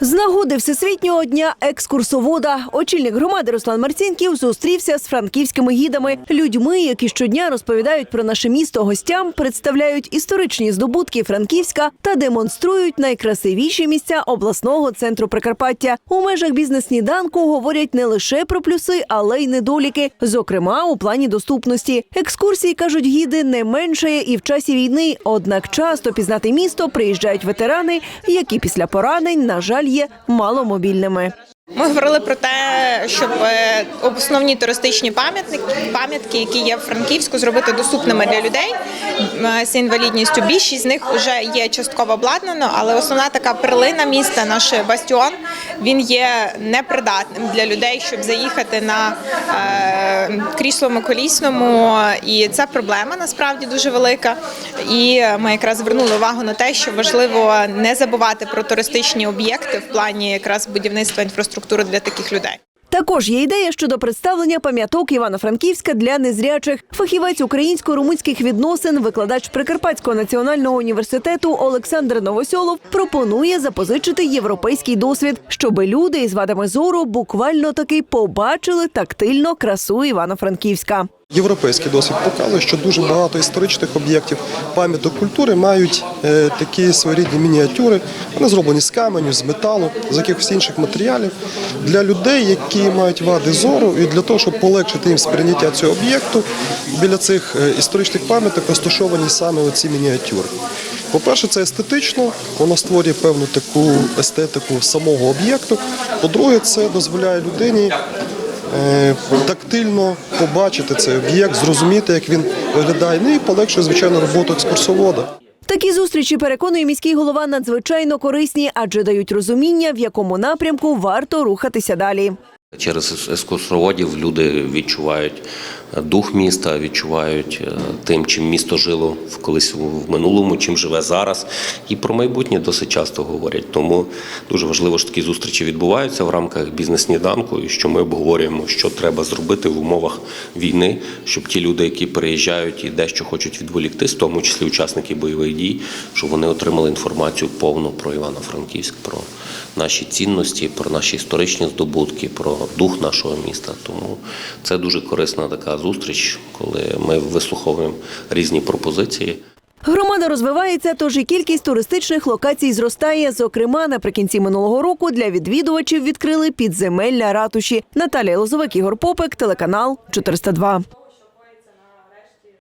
З нагоди Всесвітнього дня екскурсовода очільник громади Руслан Марцінків зустрівся з франківськими гідами, людьми, які щодня розповідають про наше місто гостям, представляють історичні здобутки Франківська та демонструють найкрасивіші місця обласного центру Прикарпаття. У межах бізнес-сніданку говорять не лише про плюси, але й недоліки, зокрема у плані доступності. Екскурсії кажуть гіди не меншає і в часі війни. Однак часто пізнати місто приїжджають ветерани, які після поранень, на жаль, є маломобільними. Ми говорили про те, щоб е, основні туристичні пам'ятники, пам'ятки, які є в Франківську, зробити доступними для людей е, з інвалідністю. Більшість з них вже є частково обладнано, але основна така перлина міста, наш бастіон, він є непридатним для людей, щоб заїхати на е, кріслому колісному. І це проблема насправді дуже велика. І ми якраз звернули увагу на те, що важливо не забувати про туристичні об'єкти в плані якраз будівництва інфраструктури для таких людей. Також є ідея щодо представлення пам'яток Івано-Франківська для незрячих. Фахівець українсько-румунських відносин, викладач Прикарпатського національного університету Олександр Новосьолов пропонує запозичити європейський досвід, щоби люди із вадами зору буквально таки побачили тактильно красу Івано-Франківська. Європейський досвід показує, що дуже багато історичних об'єктів пам'яток культури мають е, такі своєрідні мініатюри. Вони зроблені з каменю, з металу, з якихось інших матеріалів для людей, які мають вади зору, і для того, щоб полегшити їм сприйняття цього об'єкту, біля цих е, історичних пам'яток розташовані саме оці мініатюри. По-перше, це естетично, воно створює певну таку естетику самого об'єкту. По-друге, це дозволяє людині тактильно побачити цей об'єкт, зрозуміти, як він виглядає, ну і полегшує, звичайно, роботу екскурсовода. Такі зустрічі переконує міський голова надзвичайно корисні, адже дають розуміння, в якому напрямку варто рухатися далі. Через екскурсоводів люди відчувають дух міста, відчувають е, тим, чим місто жило в- колись в минулому, чим живе зараз. І про майбутнє досить часто говорять. Тому дуже важливо, що такі зустрічі відбуваються в рамках бізнес-сніданку, і що ми обговорюємо, що треба зробити в умовах війни, щоб ті люди, які переїжджають і дещо хочуть відволіктись, в тому числі учасники бойових дій, щоб вони отримали інформацію повну про Івано-Франківськ, про наші цінності, про наші історичні здобутки, про дух нашого міста. Тому це дуже корисна зустріч, коли ми вислуховуємо різні пропозиції. Громада розвивається, тож і кількість туристичних локацій зростає. Зокрема, наприкінці минулого року для відвідувачів відкрили підземелля ратуші. Наталія Лозовик, Ігор Попик, телеканал 402.